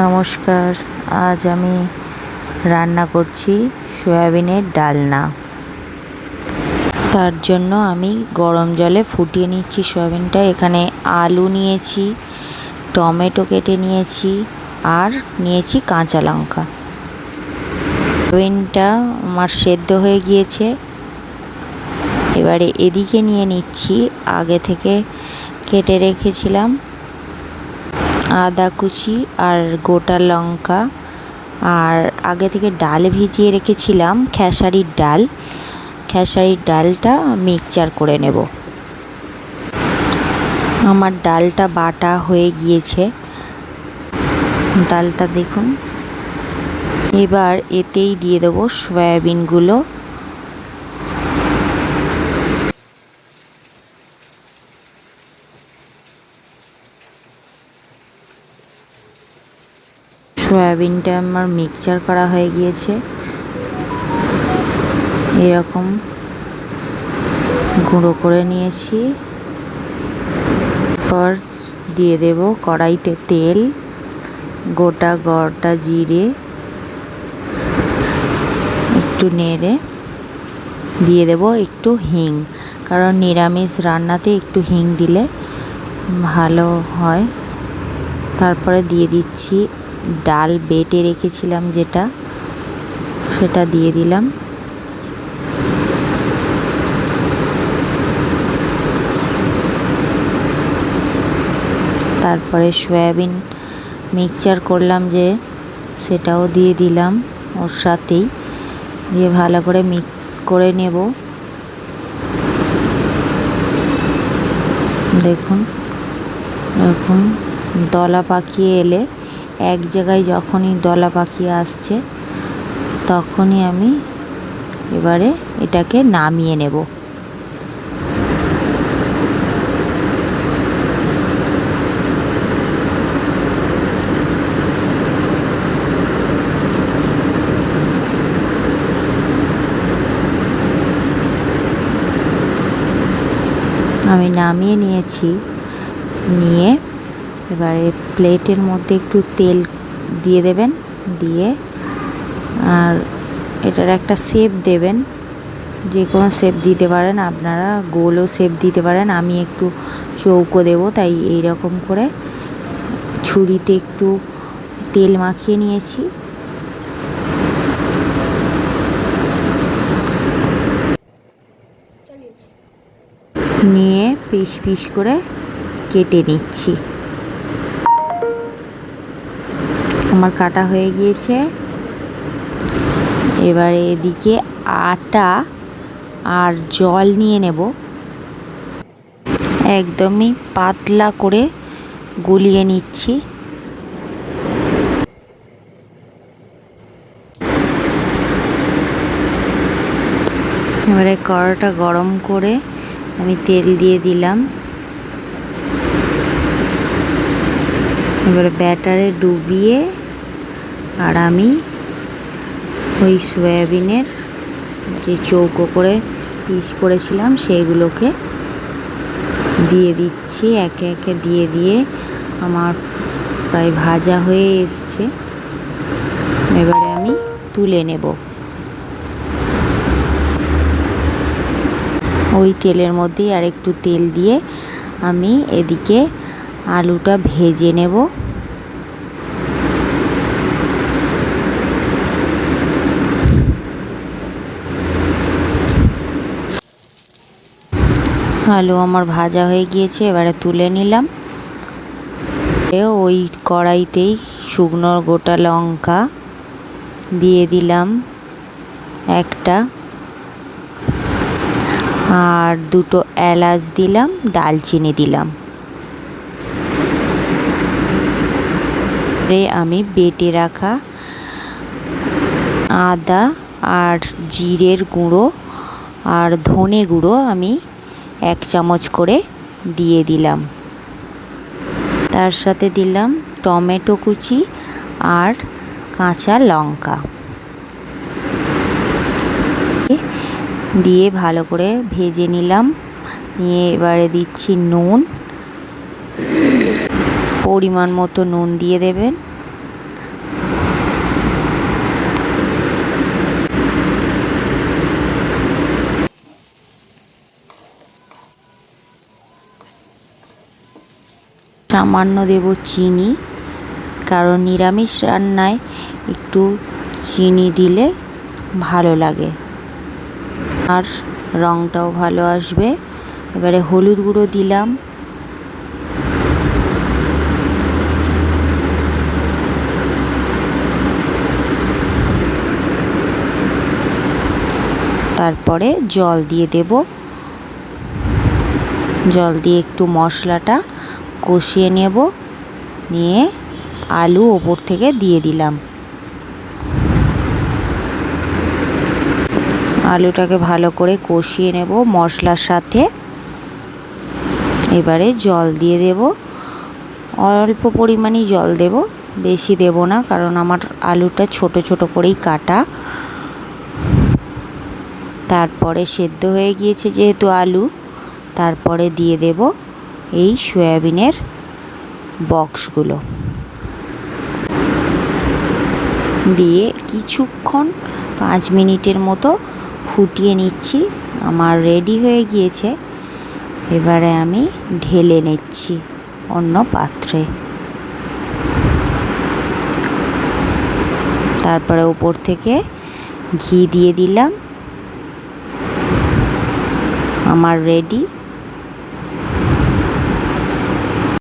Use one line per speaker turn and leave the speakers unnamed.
নমস্কার, আজ আমি রান্না করছি সয়াবিনের ডালনা। তার জন্য আমি গরম জলে ফুটিয়ে নিচ্ছি সয়াবিনটা। এখানে আলু নিয়েছি, টমেটো কেটে নিয়েছি, আর নিয়েছি কাঁচা লঙ্কা। সয়াবিনটা আমার সেদ্ধ হয়ে গিয়েছে। এবারে এদিকে নিয়ে নিচ্ছি, আগে থেকে কেটে রেখেছিলাম। আদা কুচি আর গোটা লঙ্কা। আর আগে থেকে ডাল ভিজিয়ে রেখেছিলাম, খেসারির ডাল। খেসারির ডালটা মিক্সচার করে নেব। আমার ডালটা বাটা হয়ে গিয়েছে। ডালটা দেখুন। এবার এতেই দিয়ে দেবো সয়াবিনগুলো। সয়াবিনটা আমার মিক্সচার করা হয়ে গিয়েছে। এরকম গুঁড়ো করে নিয়েছি। পর দিয়ে দেব কড়াইতে তেল, গোটা গড়টা জিরে, একটু নেড়ে। দিয়ে দেব একটু হিং, কারণ নিরামিষ রান্নাতে একটু হিং দিলে ভালো হয়। তারপরে দিয়ে দিচ্ছি ডাল বেটে রেখেছিলাম যেটা, সেটা দিয়ে দিলাম। তারপরে সয়াবিন মিক্সচার করলাম যে, সেটাও দিয়ে দিলাম ওর সাথেই। দিয়ে ভালো করে মিক্স করে নেব। দেখুন এরকম দলা পাকিয়ে এলে এক জায়গায় যখনই দলা পাকিয়ে আসছে, তখনই আমি এবারে এটাকে নামিয়ে নেব। আমি নামিয়ে নিয়েছি, নিয়ে এবারে প্লেটের মধ্যে একটু তেল দিয়ে দেবেন, দিয়ে আর এটার একটা শেপ দেবেন। যে কোনো শেপ দিতে পারেন, আপনারা গোলও শেপ দিতে পারেন। আমি একটু চৌকো দেবো, তাই এই রকম করে ছুরিতে একটু তেল মাখিয়ে নিয়েছি। নিয়ে পিস পিস করে কেটে নিচ্ছি। আমার কাটা হয়ে গিয়েছে। এবারে এদিকে আটা আর জল নিয়ে নেব। একদমই পাতলা করে গুলিয়ে নিচ্ছি। এবারে কড়াটা গরম করে আমি তেল দিয়ে দিলাম। এবারে ব্যাটারে ডুবিয়ে আর আমি ওই সয়াবিনের যে চৌকো করে পিস করেছিলাম, সেইগুলোকে দিয়ে দিচ্ছি। একে একে দিয়ে দিয়ে আমার প্রায় ভাজা হয়ে এসছে। এবারে আমি তুলে নেব। ওই তেলের মধ্যেই আর একটু তেল দিয়ে আমি এদিকে আলুটা ভেজে নেব। আলু আমার ভাজা হয়ে গিয়েছে, এবারে তুলে নিলাম। ওই কড়াইতেই শুকনো গোটা লঙ্কা দিয়ে দিলাম একটা। আর দুটো এলাচ দিলাম, ডালচিনি দিলাম। রে আমি বেটে রাখা আদা আর জিরের গুঁড়ো আর ধনে গুঁড়ো আমি এক চামচ করে দিয়ে দিলাম। তার সাথে দিলাম টমেটো কুচি আর কাঁচা লঙ্কা। দিয়ে ভালো করে ভেজে নিলাম। নিয়ে এবারে দিচ্ছি নুন। পরিমাণ মতো নুন দিয়ে দেবেন। সামান্য দেব চিনি, কারণ নিরামিষ রান্নায় একটু চিনি দিলে ভালো লাগে। আর রঙটাও ভালো আসবে। এবারে হলুদ গুঁড়ো দিলাম। তারপরে জল দিয়ে দেব। জল দিয়ে একটু মশলাটা কষিয়ে নেব। নিয়ে আলু ওপর থেকে দিয়ে দিলাম। আলুটাকে ভালো করে কষিয়ে নেব মশলার সাথে। এবারে জল দিয়ে দেব। অল্প পরিমাণই জল দেব। বেশি দেব না, কারণ আমার আলুটা ছোট ছোট করেই কাটা। তারপরে সেদ্ধ হয়ে গিয়েছে যেহেতু আলু, তারপরে দিয়ে দেব। এই সয়াবিনের বক্সগুলো। দিয়ে কিছুক্ষণ পাঁচ মিনিটের মতো ফুটিয়ে নিচ্ছি। আমার রেডি হয়ে গিয়েছে। এবারে আমি ঢেলে নিচ্ছি অন্য পাত্রে। তারপরে উপর থেকে ঘি দিয়ে দিলাম। আমার রেডি।